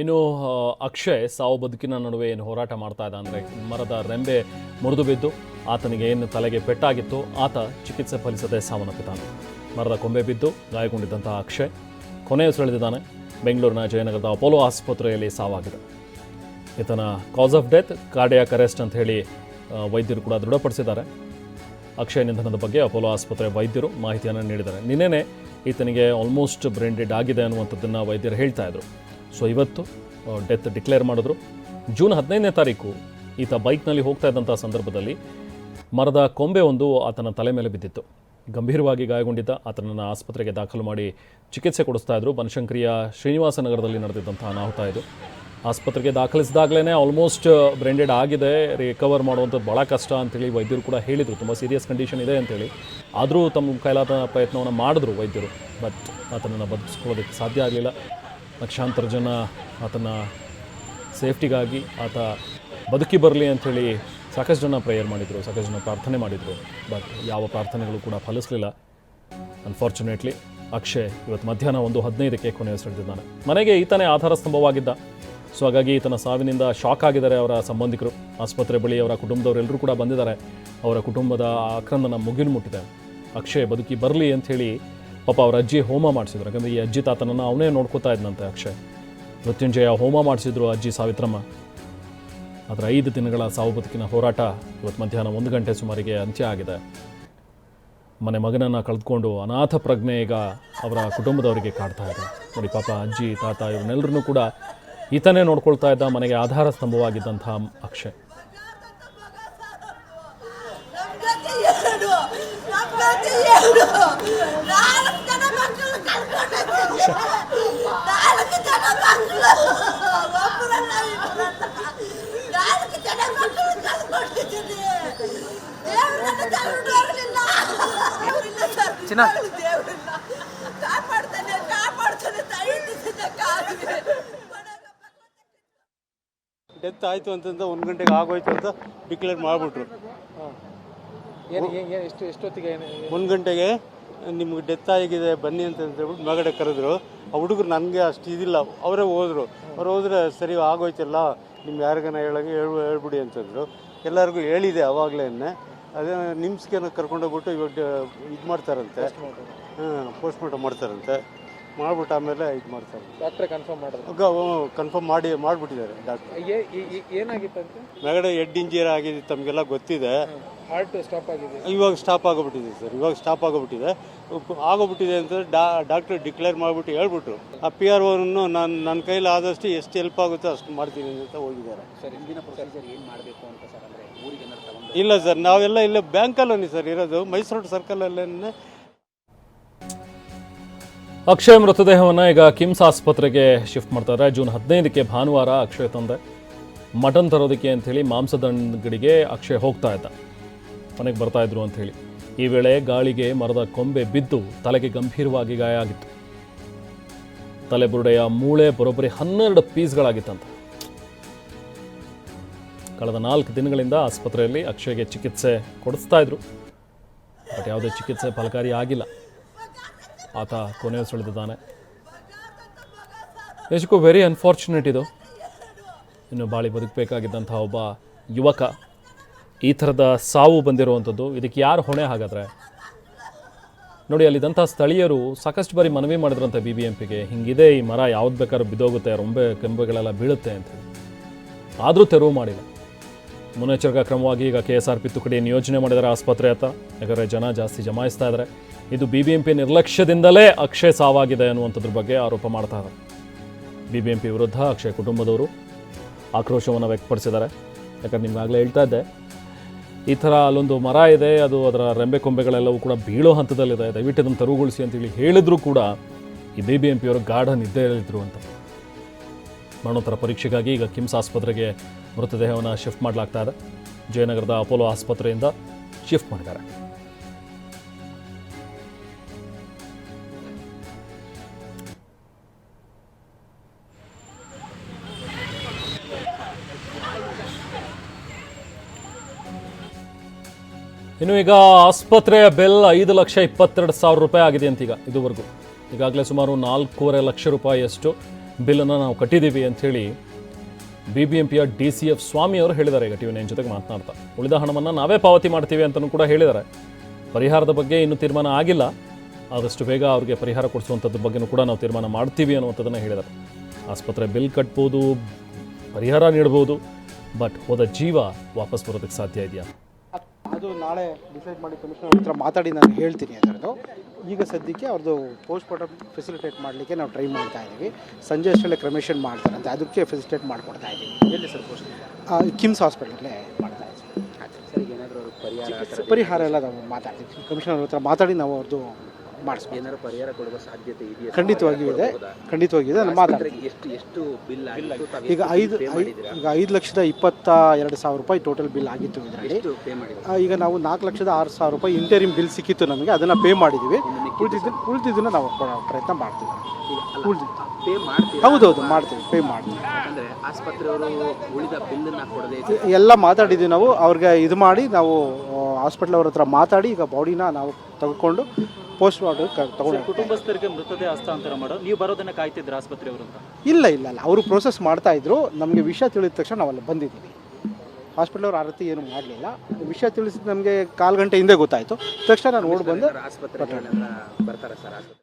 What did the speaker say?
ಇನ್ನು ಅಕ್ಷಯ್ ಸಾವು ಬದುಕಿನ ನಡುವೆ ಏನು ಹೋರಾಟ ಮಾಡ್ತಾ ಇದ್ದ ಅಂದರೆ ಮರದ ರೆಂಬೆ ಮುರಿದು ಬಿದ್ದು ಆತನಿಗೆ ಏನು ತಲೆಗೆ ಪೆಟ್ಟಾಗಿತ್ತು, ಆತ ಚಿಕಿತ್ಸೆ ಫಲಿಸದೆ ಸಾವನ್ನಪ್ಪಿದ್ದಾನೆ. ಮರದ ಕೊಂಬೆ ಬಿದ್ದು ಗಾಯಗೊಂಡಿದ್ದಂತಹ ಅಕ್ಷಯ್ ಕೊನೆಯುಸಿರೆಳೆದಿದ್ದಾನೆ ಬೆಂಗಳೂರಿನ ಜಯನಗರದ ಅಪೋಲೋ ಆಸ್ಪತ್ರೆಯಲ್ಲಿ ಸಾವಾಗಿದೆ. ಈತನ cause of death cardiac arrest ಅಂತ ಹೇಳಿ ವೈದ್ಯರು ಕೂಡ ದೃಢಪಡಿಸಿದ್ದಾರೆ. ಅಕ್ಷಯ್ ನಿಧನದ ಬಗ್ಗೆ ಅಪೋಲೋ ಆಸ್ಪತ್ರೆ ವೈದ್ಯರು ಮಾಹಿತಿಯನ್ನು ನೀಡಿದ್ದಾರೆ. ನಿನ್ನೆನೆ ಈತನಿಗೆ ಆಲ್ಮೋಸ್ಟ್ ಬ್ರೈನ್ ಡೆಡ್ ಆಗಿದೆ ಅನ್ನುವಂಥದ್ದನ್ನು ವೈದ್ಯರು ಹೇಳ್ತಾ ಇದ್ರು. ಸೊ ಇವತ್ತು ಡೆತ್ ಡಿಕ್ಲೇರ್ ಮಾಡಿದ್ರು. ಜೂನ್ ಹದಿನೈದನೇ ತಾರೀಕು, ಈತ ಬೈಕ್ನಲ್ಲಿ ಹೋಗ್ತಾ ಇದ್ದಂಥ ಸಂದರ್ಭದಲ್ಲಿ ಮರದ ಕೊಂಬೆ ಒಂದು ಆತನ ತಲೆ ಮೇಲೆ ಬಿದ್ದಿತ್ತು. ಗಂಭೀರವಾಗಿ ಗಾಯಗೊಂಡಿದ್ದ, ಆತನನ್ನು ಆಸ್ಪತ್ರೆಗೆ ದಾಖಲು ಮಾಡಿ ಚಿಕಿತ್ಸೆ ಕೊಡಿಸ್ತಾ ಇದ್ರು. ಬನಶಂಕರಿಯ ಶ್ರೀನಿವಾಸ ನಗರದಲ್ಲಿ ನಡೆದಿದ್ದಂಥ ಅನಾಹುತ ಇದು. ಆಸ್ಪತ್ರೆಗೆ ದಾಖಲಿಸಿದಾಗಲೇ ಆಲ್ಮೋಸ್ಟ್ ಬ್ರ್ಯಾಂಡೆಡ್ ಆಗಿದೆ. ರಿಕವರ್ ಮಾಡುವಂಥದ್ದು ಭಾಳ ಕಷ್ಟ ಅಂತೇಳಿ ವೈದ್ಯರು ಕೂಡ ಹೇಳಿದರು. ತುಂಬ ಸೀರಿಯಸ್ ಕಂಡೀಷನ್ ಇದೆ ಅಂತೇಳಿ. ಆದರೂ ತಮ್ಮ ಕೈಲಾದ ಪ್ರಯತ್ನವನ್ನು ಮಾಡಿದ್ರು ವೈದ್ಯರು. ಬಟ್ ಆತನನ್ನು ಬದುಕಿಸ್ಕೊಳ್ಳೋದಕ್ಕೆ ಸಾಧ್ಯ ಆಗಲಿಲ್ಲ. ಲಕ್ಷಾಂತರ ಜನ ಆತನ ಸೇಫ್ಟಿಗಾಗಿ ಆತ ಬದುಕಿ ಬರಲಿ ಅಂಥೇಳಿ ಸಾಕಷ್ಟು ಜನ ಪ್ರೇಯರ್ ಮಾಡಿದರು, ಸಾಕಷ್ಟು ಜನ ಪ್ರಾರ್ಥನೆ ಮಾಡಿದರು. ಬಟ್ ಯಾವ ಪ್ರಾರ್ಥನೆಗಳು ಕೂಡ ಫಲಿಸಲಿಲ್ಲ. ಅನ್ಫಾರ್ಚುನೇಟ್ಲಿ ಅಕ್ಷಯ್ ಇವತ್ತು ಮಧ್ಯಾಹ್ನ ಒಂದು ಹದಿನೈದಕ್ಕೆ ಕೊನೆಯುಸಿರೆಳೆದಿದ್ದಾನೆ ಮನೆಗೆ ಈತನೇ ಆಧಾರ ಸ್ತಂಭವಾಗಿದ್ದ ಸೊ ಹಾಗಾಗಿ ಈತನ ಸಾವಿನಿಂದ ಶಾಕ್ ಆಗಿದ್ದಾರೆ ಅವರ ಸಂಬಂಧಿಕರು. ಆಸ್ಪತ್ರೆ ಬಳಿ ಅವರ ಕುಟುಂಬದವರೆಲ್ಲರೂ ಕೂಡ ಬಂದಿದ್ದಾರೆ. ಅವರ ಕುಟುಂಬದ ಆಕ್ರಂದನ ಮುಗಿಲು ಮುಟ್ಟಿದೆ. ಅಕ್ಷಯ್ ಬದುಕಿ ಬರಲಿ ಅಂಥೇಳಿ ಪಾಪ ಅವ್ರ ಅಜ್ಜಿ ಹೋಮ ಮಾಡಿಸಿದ್ರು. ಯಾಕಂದರೆ ಈ ಅಜ್ಜಿ ತಾತನನ್ನು ಅವನೇ ನೋಡ್ಕೋತಾ ಇದ್ನಂತೆ ಅಕ್ಷಯ್. ಮೃತ್ಯುಂಜಯ ಹೋಮ ಮಾಡಿಸಿದ್ರು ಅಜ್ಜಿ ಸಾವಿತ್ರಮ್ಮ. ಅದರ ಐದು ದಿನಗಳ ಸಾವು ಬದುಕಿನ ಹೋರಾಟ ಇವತ್ತು ಮಧ್ಯಾಹ್ನ ಒಂದು ಗಂಟೆ ಸುಮಾರಿಗೆ ಅಂತ್ಯ ಆಗಿದೆ. ಮನೆ ಮಗನನ್ನು ಕಳೆದುಕೊಂಡು ಅನಾಥ ಪ್ರಜ್ಞೆ ಈಗ ಅವರ ಕುಟುಂಬದವರಿಗೆ ಕಾಡ್ತಾ ಇದೆ. ನೋಡಿ ಪಾಪ ಅಜ್ಜಿ, ತಾತ ಇವನ್ನೆಲ್ಲರೂ ಕೂಡ ಈತನೇ ನೋಡ್ಕೊಳ್ತಾ ಇದ್ದ ಮನೆಗೆ ಆಧಾರ ಸ್ತಂಭವಾಗಿದ್ದಂಥ ಅಕ್ಷಯ್ ನಮ್ಗತಿ ಎರಡು ನಮ್ಗತಿ ಎರಡು ನಾಲ್ಕು ಜನ ಮಕ್ಕಳು ಕಳ್ಕೊಂಡಿದ್ದೀನಿ ನಾಲ್ಕು ಜನ ಮಕ್ಕಳು ಒಬ್ಬರಲ್ಲ ಇಬ್ಬರಲ್ಲ ನಾಲ್ಕು ಜನ ಮಕ್ಕಳು ಕಳ್ಕೊಂಡಿದ್ದೀನಿ ದೇವ್ರು ನನ್ನ ಕರ್ಕೊಂಡು ಹೋಗ್ಲಿಲ್ಲ ದೇವ್ರಿಲ್ಲ ಸರ್ ಚಿನ್ನ. ಡೆತ್ ಆಯ್ತು ಅಂತಂದ ಒಂದು ಗಂಟೆಗೆ ಆಗೋಯ್ತು ಅಂತ ಡಿಕ್ಲೇರ್ ಮಾಡ್ಬಿಟ್ರು ಎಷ್ಟು ಎಷ್ಟೊತ್ತಿಗೆ ಒಂದು ಗಂಟೆಗೆ ನಿಮ್ಗೆ ಡೆತ್ ಆಗಿದೆ ಬನ್ನಿ ಅಂತ ಹೇಳ್ಬಿಟ್ಟು ಮೇಲ್ಗಡೆ ಕರೆದ್ರು. ಆ ಹುಡುಗರು ನನಗೆ ಅಷ್ಟು ಇದಿಲ್ಲ ಅವರೇ ಹೋದ್ರು. ಅವ್ರು ಹೋದ್ರೆ ಸರಿ ಆಗೋಯ್ತಲ್ಲ ನಿಮ್ಗೆ ಯಾರಿಗಾನ ಹೇಳಿ ಹೇಳಿ ಹೇಳ್ಬಿಡಿ ಅಂತಂದರು ಎಲ್ಲರಿಗೂ ಹೇಳಿದೆ ಅವಾಗಲೇ ಅದೇ ನಿಮ್ಸ್ಗೇನ ಕರ್ಕೊಂಡೋಗ್ಬಿಟ್ಟು ಇವಾಗ ಇದು ಮಾಡ್ತಾರಂತೆ. ಹಾಂ ಪೋಸ್ಟ್ಮಾರ್ಟಮ್ ಮಾಡ್ತಾರಂತೆ. ಮಾಡ್ಬಿಟ್ಟು ಆಮೇಲೆ ಇದು ಮಾಡ್ತಾರೆ ಡಾಕ್ಟ್ರೆ ಕನ್ಫರ್ಮ್ ಮಾಡಿದ್ರು. ಕನ್ಫರ್ಮ್ ಮಾಡಿ ಮಾಡಿಬಿಟ್ಟಿದ್ದಾರೆ ಡಾಕ್ಟ್ರ್ ಏನಾಗಿತ್ತು ಮೇಗಡೆ ಹೆಡ್ ಇಂಜಿಯರ್ ಆಗಿದೆ ತಮಗೆಲ್ಲ ಗೊತ್ತಿದೆ. ಹಾರ್ಟ್ ಸ್ಟಾಪ್ ಆಗಿದೆ. ಇವಾಗ ಸ್ಟಾಪ್ ಆಗೋಗ್ಬಿಟ್ಟಿದೆ ಸರ್ ಇವಾಗ ಸ್ಟಾಪ್ ಆಗೋಗ್ಬಿಟ್ಟಿದೆ. ಆಗೋಬಿಟ್ಟಿದೆ ಆಗೋಗ್ಬಿಟ್ಟಿದೆ ಅಂತ ಡಾ ಡಾಕ್ಟ್ರ್ ಡಿಕ್ಲೇರ್ ಮಾಡಿಬಿಟ್ಟು ಹೇಳ್ಬಿಟ್ರು. ಆ ಪಿ ಆರ್ ಓನನ್ನು ನಾನು ನನ್ನ ಕೈಲಿ ಆದಷ್ಟು ಎಷ್ಟು ಹೆಲ್ಪ್ ಆಗುತ್ತೋ ಅಷ್ಟು ಮಾಡ್ತೀನಿ ಅಂತ ಹೋಗಿದ್ದಾರೆ. ಸರ್ ಹಿಂದಿನ ಪ್ರೊಸೀಜರ್ ಏನು ಮಾಡಬೇಕು ಅಂತ ಸರ್ ಅಂದರೆ ಊರಿಗೆ ಏನಾದ್ರು ಇಲ್ಲ ಸರ್ ನಾವೆಲ್ಲ ಇಲ್ಲೇ ಬ್ಯಾಂಕಲ್ಲೇ ಸರ್ ಇರೋದು. ಮೈಸೂರು ಸರ್ಕಲಲ್ಲೇ ಅಕ್ಷಯ್ ಮೃತದೇಹವನ್ನು ಈಗ ಕಿಮ್ಸ್ ಆಸ್ಪತ್ರೆಗೆ ಶಿಫ್ಟ್ ಮಾಡ್ತಾರೆ. ಜೂನ್ ಹದಿನೈದಕ್ಕೆ ಭಾನುವಾರ ಅಕ್ಷಯ್ ತಂದೆ. ಮಟನ್ ತರೋದಕ್ಕೆ ಅಂಥೇಳಿ ಮಾಂಸದ ಅಂಗಡಿಗೆ ಅಕ್ಷಯ್ ಹೋಗ್ತಾ ಇದ್ದ. ಮನೆಗೆ ಬರ್ತಾ ಇದ್ರು ಹೇಳಿ. ಈ ವೇಳೆ ಗಾಳಿಗೆ ಮರದ ಕೊಂಬೆ ಬಿದ್ದು ತಲೆಗೆ ಗಂಭೀರವಾಗಿ ಗಾಯ ಆಗಿತ್ತು. ತಲೆಬುರುಡೆಯ ಮೂಳೆ ಬರೋಬ್ಬರಿ ಹನ್ನೆರಡು ಪೀಸ್ಗಳಾಗಿತ್ತಂತೆ. ಕಳೆದ ನಾಲ್ಕು ದಿನಗಳಿಂದ ಆಸ್ಪತ್ರೆಯಲ್ಲಿ ಅಕ್ಷಯ್ಗೆ ಚಿಕಿತ್ಸೆ ಕೊಡಿಸ್ತಾ ಇದ್ರು. ಬಟ್ ಯಾವುದೇ ಚಿಕಿತ್ಸೆ ಫಲಕಾರಿ ಆಗಿಲ್ಲ. ಆತ ಕೊನೆಯುಸಿಳೆದಿದ್ದಾನೆ ನಿಜಕ್ಕೂ ವೆರಿ ಅನ್ಫಾರ್ಚುನೇಟ್ ಇದು. ಇನ್ನು ಬಾಳಿ ಬದುಕಬೇಕಾಗಿದ್ದಂಥ ಒಬ್ಬ ಯುವಕ ಈ ಥರದ ಸಾವು ಬಂದಿರುವಂಥದ್ದು. ಇದಕ್ಕೆ ಯಾರು ಹೊಣೆ ಹಾಗಾದರೆ? ನೋಡಿ, ಅಲ್ಲಿದ್ದಂಥ ಸ್ಥಳೀಯರು ಸಾಕಷ್ಟು ಬಾರಿ ಮನವಿ ಮಾಡಿದ್ರಂಥ ಬಿ ಬಿ ಎಂ ಪಿಗೆ ಹಿಂಗಿದೆ, ಈ ಮರ ಯಾವ್ದು ಬೇಕಾದ್ರೂ ಬಿದ್ದೋಗುತ್ತೆ, ರೊಂಬೆ ಕೆಂಬೆಗಳೆಲ್ಲ ಬೀಳುತ್ತೆ ಅಂತೇಳಿ ಆದರೂ ತೆರವು ಮಾಡಿಲ್ಲ. ಮುನ್ನೆಚ್ಚರಿಕಾ ಕ್ರಮವಾಗಿ ಈಗ ಕೆ ಎಸ್ ಆರ್ ಪಿ ತುಕಡಿ ನಿಯೋಜನೆ ಮಾಡಿದ್ದಾರೆ ಆಸ್ಪತ್ರೆ ಹತ್ತ ಯಾಕಂದರೆ ಜನ ಜಾಸ್ತಿ ಜಮಾಯಿಸ್ತಾ ಇದ್ದಾರೆ ಇದು ಬಿ ಬಿ ಎಂ ಪಿ ನಿರ್ಲಕ್ಷ್ಯದಿಂದಲೇ ಅಕ್ಷಯ್ ಸಾವಾಗಿದೆ ಅನ್ನುವಂಥದ್ರ ಬಗ್ಗೆ ಆರೋಪ ಮಾಡ್ತಾ ಇದ್ದಾರೆ ಬಿ ಬಿ ಎಂ ಪಿ ವಿರುದ್ಧ ಅಕ್ಷಯ್ ಕುಟುಂಬದವರು ಆಕ್ರೋಶವನ್ನು ವ್ಯಕ್ತಪಡಿಸಿದ್ದಾರೆ. ಯಾಕಂದ್ರೆ ನಿಮ್ಗಾಗಲೇ ಹೇಳ್ತಾ ಇದ್ದೆ ಈ ಥರ ಅಲ್ಲೊಂದು ಮರ ಇದೆ, ಅದು ಅದರ ರೆಂಬೆ ಕೊಂಬೆಗಳೆಲ್ಲವೂ ಕೂಡ ಬೀಳೋ ಹಂತದಲ್ಲಿದೆ. ದಯವಿಟ್ಟು ಅದನ್ನು ತೆರವುಗೊಳಿಸಿ ಅಂತೇಳಿ ಹೇಳಿದ್ರು ಕೂಡ ಈ ಬಿ ಬಿ ಎಂ ಪಿಯವರು ಗಾಢ ನಿದ್ದೆಯಲ್ಲಿದ್ದರು ಅಂತ. ಮರಣೋತ್ತರ ಪರೀಕ್ಷೆಗಾಗಿ ಈಗ ಕಿಮ್ಸ್ ಆಸ್ಪತ್ರೆಗೆ ಮೃತದೇಹವನ್ನು ಶಿಫ್ಟ್ ಮಾಡಲಾಗ್ತಾ ಇದೆ. ಜಯನಗರದ ಅಪೋಲೋ ಆಸ್ಪತ್ರೆಯಿಂದ ಶಿಫ್ಟ್ ಮಾಡಿದ್ದಾರೆ. ಇನ್ನು ಈಗ ಆಸ್ಪತ್ರೆಯ ಬೆಲ್ ಐದು ಲಕ್ಷ ಇಪ್ಪತ್ತೆರಡು ಸಾವಿರ ರೂಪಾಯಿ ಆಗಿದೆ ಅಂತ ಈಗ ಇದುವರೆಗೂ. ಈಗಾಗಲೇ ಸುಮಾರು ನಾಲ್ಕೂವರೆ ಲಕ್ಷ ರೂಪಾಯಿಯಷ್ಟು ಬಿಲ್ಲನ್ನು ನಾವು ಕಟ್ಟಿದ್ದೀವಿ ಅಂಥೇಳಿ ಬಿ ಬಿ ಎಂ ಪಿಯ ಡಿ ಸಿ ಎಫ್ ಸ್ವಾಮಿ ಅವರು ಹೇಳಿದ್ದಾರೆ. ಈಗ ಟಿ ವಿ ನೈನ್ ಜೊತೆಗೆ ಮಾತನಾಡ್ತಾ ಉಳಿದ ಹಣವನ್ನು ನಾವೇ ಪಾವತಿ ಮಾಡ್ತೀವಿ ಅಂತಲೂ ಕೂಡ ಹೇಳಿದ್ದಾರೆ. ಪರಿಹಾರದ ಬಗ್ಗೆ ಇನ್ನೂ ತೀರ್ಮಾನ ಆಗಿಲ್ಲ. ಆದಷ್ಟು ಬೇಗ ಅವ್ರಿಗೆ ಪರಿಹಾರ ಕೊಡಿಸುವಂಥದ್ದು ಬಗ್ಗೆನೂ ಕೂಡ ನಾವು ತೀರ್ಮಾನ ಮಾಡ್ತೀವಿ ಅನ್ನುವಂಥದ್ದನ್ನು ಹೇಳಿದ್ದಾರೆ. ಆಸ್ಪತ್ರೆ ಬಿಲ್ ಕಟ್ಬೋದು, ಪರಿಹಾರ ನೀಡ್ಬೋದು, ಬಟ್ ಹೋದ ಜೀವ ವಾಪಸ್ ಬರೋದಕ್ಕೆ ಸಾಧ್ಯ ಇದೆಯಾ? ಅದು ನಾಳೆ ಡಿಸೈಡ್ ಮಾಡಿ ಕಮಿಷನರ್ ಹತ್ರ ಮಾತಾಡಿ ನಾನು ಹೇಳ್ತೀನಿ ಅದರದ್ದು. ಈಗ ಸದ್ಯಕ್ಕೆ ಅವ್ರದ್ದು ಪೋಸ್ಟ್ ಮಾರ್ಟಮ್ ಫೆಸಿಲಿಟೇಟ್ ಮಾಡಲಿಕ್ಕೆ ನಾವು ಟ್ರೈ ಮಾಡ್ತಾ ಇದ್ದೀವಿ. ಸಂಜೆ ಅಷ್ಟರಲ್ಲೇ ಕ್ರಮೇಷನ್ ಮಾಡ್ತಾರಂತೆ. ಅದಕ್ಕೆ ಫೆಸಿಲಿಟೇಟ್ ಮಾಡಿಕೊಡ್ತಾ ಇದ್ದೀವಿ. ಎಲ್ಲಿ ಸರ್ ಪೋಸ್ಟ್ ಕಿಮ್ಸ್ ಹಾಸ್ಪಿಟಲಲ್ಲೇ ಮಾಡ್ತಾ ಇದ್ದೀವಿ. ಸರ್ ಏನಾದರೂ ಪರಿಹಾರ ಪರಿಹಾರ ಎಲ್ಲ ನಾವು ಮಾತಾಡ್ತೀವಿ. ಕಮಿಷನರ್ ಹತ್ರ ಮಾತಾಡಿ ನಾವು ಅವ್ರದ್ದು ಮಾಡಿಸ್ಬೋದು ಏನಾದ್ರು ಪರಿಹಾರ ಕೊಡುವ ಸಾಧ್ಯತೆ ಇದೆಯಾ? ಖಂಡಿತವಾಗಿಯೂ ಇದೆ. ಖಂಡಿತವಾಗಿಯೂ ಇದೆ. ಮಾತಾಡ್ತೀನಿ. ಎಷ್ಟು ಎಷ್ಟು ಬಿಲ್ ಆಗಿತ್ತು? ಈಗ ಐದು ಈಗ ಐದು ಲಕ್ಷದ ಇಪ್ಪತ್ತ ಎರಡು ಸಾವಿರ ರೂಪಾಯಿ ಟೋಟಲ್ ಬಿಲ್ ಆಗಿತ್ತು ಇದರಲ್ಲಿ. ಪೇ ಈಗ ನಾವು ನಾಲ್ಕು ಲಕ್ಷದ ಆರು ಸಾವಿರ ರೂಪಾಯಿ ಇಂಟರಿಮ್ ಬಿಲ್ ಸಿಕ್ಕಿತ್ತು ನಮಗೆ. ಅದನ್ನು ಪೇ ಮಾಡಿದ್ದೀವಿ ಉಳಿದಿದ್ದು ಉಳಿದಿದ್ದನ್ನು ನಾವು ಕೊಡೋ ಪ್ರಯತ್ನ ಮಾಡ್ತೀವಿ. ಉಳಿದಿದ್ದು. ಪೇ ಮಾಡ್ತೀರಾ? ಹೌದೌದು ಮಾಡ್ತೀವಿ. ಪೇ ಮಾಡ್ತೀವಿ. ಯಾಕಂದ್ರೆ ಆಸ್ಪತ್ರೆಯವರು ಉಳಿದ ಬಿಲ್ಲನ್ನ ಕೊಡದೆ ಎಲ್ಲ ಮಾತಾಡಿದ್ದೀವಿ ನಾವು. ಅವ್ರಿಗೆ ಇದು ಮಾಡಿ ನಾವು ಹಾಸ್ಪಿಟ್ಲ್ ಅವ್ರ ಹತ್ರ ಮಾತಾಡಿ ಈಗ ಬಾಡಿನ ನಾವು ತೆಗೆದುಕೊಂಡು ಪೋಸ್ಟ್ ಮಾರ್ಟಮ್ ತಗೊಂಡು ಕುಟುಂಬಸ್ಥರಿಗೆ ಮೃತದೇಹ ಹಸ್ತಾಂತರ ಮಾಡೋ ನೀವು ಬರೋದನ್ನ ಕಾಯ್ತಿದ್ರ ಆಸ್ಪತ್ರೆಯವರು ಅಂತ? ಇಲ್ಲ ಇಲ್ಲ ಇಲ್ಲ. ಅವರು ಪ್ರೋಸೆಸ್ ಮಾಡ್ತಾ ಇದ್ರು. ನಮಗೆ ವಿಷಯ ತಿಳಿದ ತಕ್ಷಣ ನಾವು ಅಲ್ಲಿ ಬಂದಿದ್ದೀವಿ. ಹಾಸ್ಪಿಟಲ್ ಅವ್ರು ಆರತಿ ಏನು ಮಾಡಲಿಲ್ಲ. ವಿಷಯ ತಿಳಿಸಿದ ನಮಗೆ ಕಾಲು ಗಂಟೆ ಹಿಂದೆ ಗೊತ್ತಾಯಿತು. ತಕ್ಷಣ ನಾನು ಓಡಿ ಬಂದು. ಆಸ್ಪತ್ರೆ ಬರ್ತಾರೆ ಬರ್ತಾರಾ ಸರ್ ಆಸ್ಪತ್ರೆ